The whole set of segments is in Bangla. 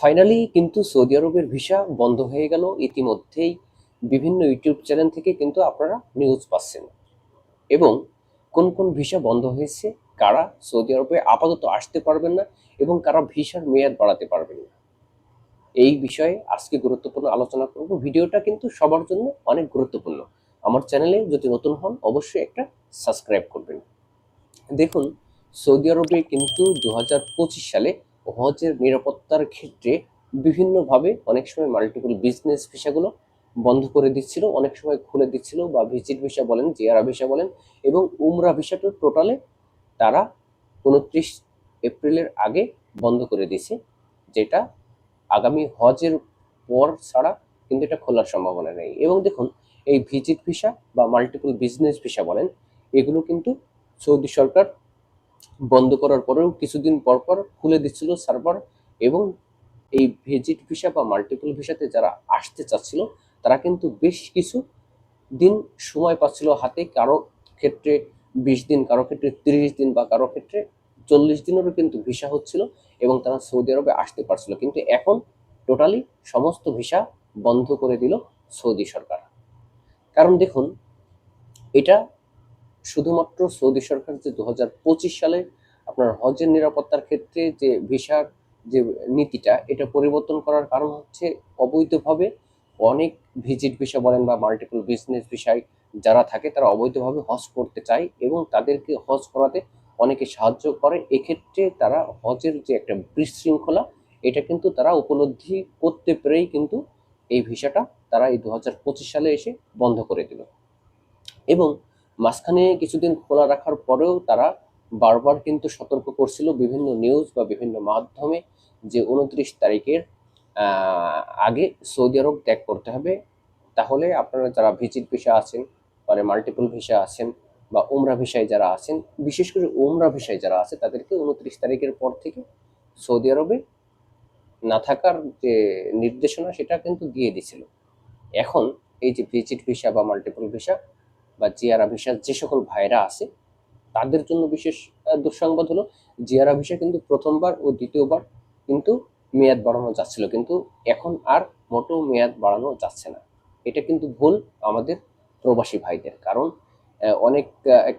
ফাইনালি কিন্তু সৌদি আরবের ভিসা বন্ধ হয়ে গেল। ইতিমধ্যেই বিভিন্ন ইউটিউব চ্যানেল থেকে কিন্তু আপনারা নিউজ পাচ্ছেন। এবং কোন কোন ভিসা বন্ধ হয়েছে, কারা সৌদি আরবে আপাতত আসতে পারবেন না এবং কারা ভিসার মেয়াদ বাড়াতে পারবেন না। এই বিষয়ে আজকে গুরুত্বপূর্ণ আলোচনা করব। ভিডিওটা কিন্তু সবার জন্য অনেক গুরুত্বপূর্ণ। আমার চ্যানেলে যদি নতুন হন, অবশ্যই একটা সাবস্ক্রাইব করবেন। দেখুন, সৌদি আরবে কিন্তু দু হাজার পঁচিশ সালে হজের নিরাপত্তার ক্ষেত্রে বিভিন্নভাবে অনেক সময় মাল্টিপল বিজনেস ভিসাগুলো বন্ধ করে দিচ্ছিল, অনেক সময় খুলে দিচ্ছিল বা ভিজিট ভিসা বলেন, জিয়ারা ভিসা বলেন এবং উমরা ভিসাটা টোটালে তারা উনত্রিশ এপ্রিলের আগে বন্ধ করে দিয়েছে, যেটা আগামী হজের পর ছাড়া কিন্তু এটা খোলার সম্ভাবনা নেই। এবং দেখুন, এই ভিজিট ভিসা বা মাল্টিপল বিজনেস ভিসা বলেন, এগুলো কিন্তু সৌদি সরকার বন্ধ করার পরেও কিছুদিন পর পর খুলে দিচ্ছিল সার্ভার এবং এই ভিজিট ভিসা বা মাল্টিপল ভিসাতে যারা আসতে চাচ্ছিল, তারা কিন্তু বেশ কিছু দিন সময় পাচ্ছিল হাতে। কারও ক্ষেত্রে বিশ দিন, কারও ক্ষেত্রে তিরিশ দিন বা কারও ক্ষেত্রে চল্লিশ দিনেরও কিন্তু ভিসা হচ্ছিল এবং তারা সৌদি আরবে আসতে পারছিল। কিন্তু এখন টোটালি সমস্ত ভিসা বন্ধ করে দিল সৌদি সরকার। কারণ দেখুন, এটা শুধুমাত্র সৌদি সরকার যে দু হাজার পঁচিশ সালে আপনার হজের নিরাপত্তার ক্ষেত্রে যে ভিসার যে নীতিটা, এটা পরিবর্তন করার কারণ হচ্ছে অবৈধভাবে অনেক ভিজিট ভিসা বলেন বা মাল্টিপল বিজনেস ভিসায় যারা থাকে, তারা অবৈধভাবে হজ করতে চায় এবং তাদেরকে হজ করাতে অনেকে সাহায্য করে। এক্ষেত্রে তারা হজের যে একটা বিশৃঙ্খলা, এটা কিন্তু তারা উপলব্ধি করতে পেরেই কিন্তু এই ভিসাটা তারা এই দু হাজার পঁচিশ সালে এসে বন্ধ করে দিল। এবং মাঝখানে কিছুদিন খোলা রাখার পরেও তারা বারবার কিন্তু সতর্ক করছিল বিভিন্ন নিউজ বা বিভিন্ন মাধ্যমে যে উনত্রিশ তারিখের আগে সৌদি আরব ত্যাগ করতে হবে। তাহলে আপনারা যারা ভিজিট ভিসা আছেন মানে মাল্টিপল ভিসা আছেন বা উমরা ভিসায় যারা আছেন, বিশেষ করে উমরা ভিসায় যারা আছে, তাদেরকে উনত্রিশ তারিখের পর থেকে সৌদি আরবে না থাকার যে নির্দেশনা, সেটা কিন্তু দিয়ে দিছিল। এখন এই যে ভিজিট ভিসা বা মাল্টিপল ভিসা বা জিয়ারা ভিসা যে সকল ভাইরা আছে, তাদের জন্য বিশেষ দুঃসংবাদ হলো, জিয়ারা ভিসা কিন্তু প্রথমবার ও দ্বিতীয়বার কিন্তু মেয়াদ বাড়ানো যাচ্ছিল, কিন্তু এখন আর মোটো মেয়াদ বাড়ানো যাচ্ছে না। এটা কিন্তু ভুল আমাদের প্রবাসী ভাইদের, কারণ অনেক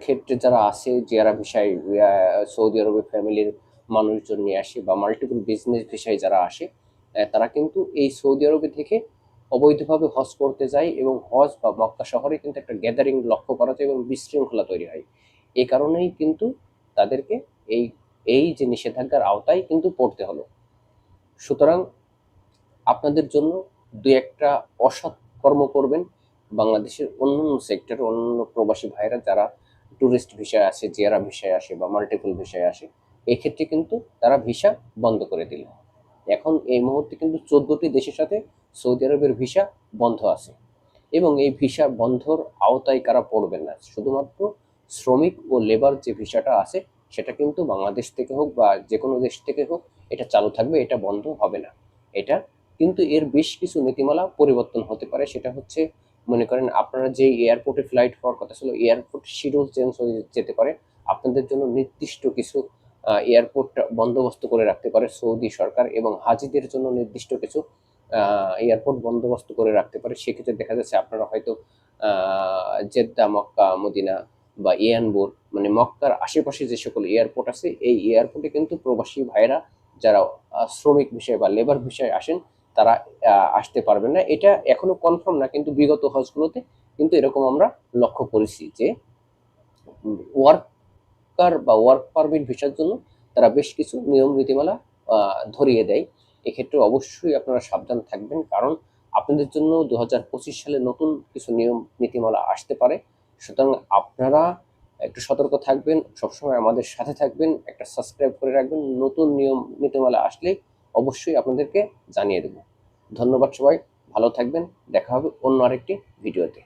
ক্ষেত্রে যারা আছে, জিয়ারা ভিসায় সৌদি আরবে ফ্যামিলির মানুষজন নিয়ে আসে বা মাল্টিপল বিজনেস ভিসায় যারা আসে তারা কিন্তু এই সৌদি আরবে থেকে অবৈধভাবে হজ করতে যায় এবং হজ বা মক্কা শহরে কিন্তু একটা গ্যাদারিং লক্ষ্য করা যায় এবং বিশৃঙ্খলা তৈরি হয়। এই কারণেই কিন্তু তাদেরকে এই এই যে নিষেধাজ্ঞার আওতায় কিন্তু পড়তে হলো। সুতরাং আপনাদের জন্য দু একটা অসৎ কর্ম করবেন। বাংলাদেশের অন্যান্য সেক্টর অন্যান্য প্রবাসী ভাইরা যারা ট্যুরিস্ট ভিসায় আসে জিয়ারা ভিসায় আসে বা মাল্টিপল ভিসায় আসে, এক্ষেত্রে কিন্তু তারা ভিসা বন্ধ করে দিল। এখন এই মুহূর্তে কিন্তু চোদ্দটি দেশের সাথে সৌদি আরবের ভিসা বন্ধ আছে। এবং এই ভিসা বন্ধর আওতায় কারা পড়বেন না? শুধুমাত্র শ্রমিক ও লেবার যে ভিসাটা আছে, সেটা কিন্তু বাংলাদেশ থেকে হোক বা যে কোনো দেশ থেকে হোক, এটা চালু থাকবে, এটা বন্ধ হবে না। এটা কিন্তু এর বেশ কিছু নীতিমালা পরিবর্তন হতে পারে, সেটা হচ্ছে মনে করেন আপনারা যে এয়ারপোর্টে ফ্লাইট হওয়ার কথা ছিল, এয়ারপোর্ট শিডিউল চেঞ্জ হয়ে যেতে পারে। আপনাদের জন্য নির্দিষ্ট কিছু এয়ারপোর্ট বন্দোবস্ত করে রাখতে পারে সৌদি সরকার এবং হাজিদের জন্য নির্দিষ্ট কিছু এয়ারপোর্ট বন্দোবস্ত করে রাখতে পারে। সেক্ষেত্রে দেখা যাচ্ছে আপনারা হয়তো জেদ্দা, মক্কা, মদিনা বা ইয়ানবুর মানে মক্কার আশেপাশে যে সকল এয়ারপোর্ট আছে, এই এয়ারপোর্টে কিন্তু প্রবাসী ভাইরা যারা শ্রমিক বিষয়ে বা লেবার বিষয়ে আসেন, তারা আসতে পারবেন না। এটা এখনও কনফার্ম না, কিন্তু বিগত হজগুলোতে কিন্তু এরকম আমরা লক্ষ্য করেছি যে ওয়ার্কার বা ওয়ার্ক পারমিট ভিসার জন্য তারা বেশ কিছু নিয়ম, নীতিমালা ধরিয়ে দেয়। এক্ষেত্রে অবশ্যই আপনারা সাবধান থাকবেন কারণ আপনাদের জন্য দু হাজার পঁচিশ সালে নতুন কিছু নিয়ম, নীতিমালা আসতে পারে। সুতরাং আপনারা একটু সতর্ক থাকবেন, সবসময় আমাদের সাথে থাকবেন, একটা সাবস্ক্রাইব করে রাখবেন। নতুন নিয়ম, নীতিমালা আসলে অবশ্যই আপনাদেরকে জানিয়ে দেব। ধন্যবাদ সবাই, ভালো থাকবেন, দেখা হবে অন্য আরেকটি ভিডিওতে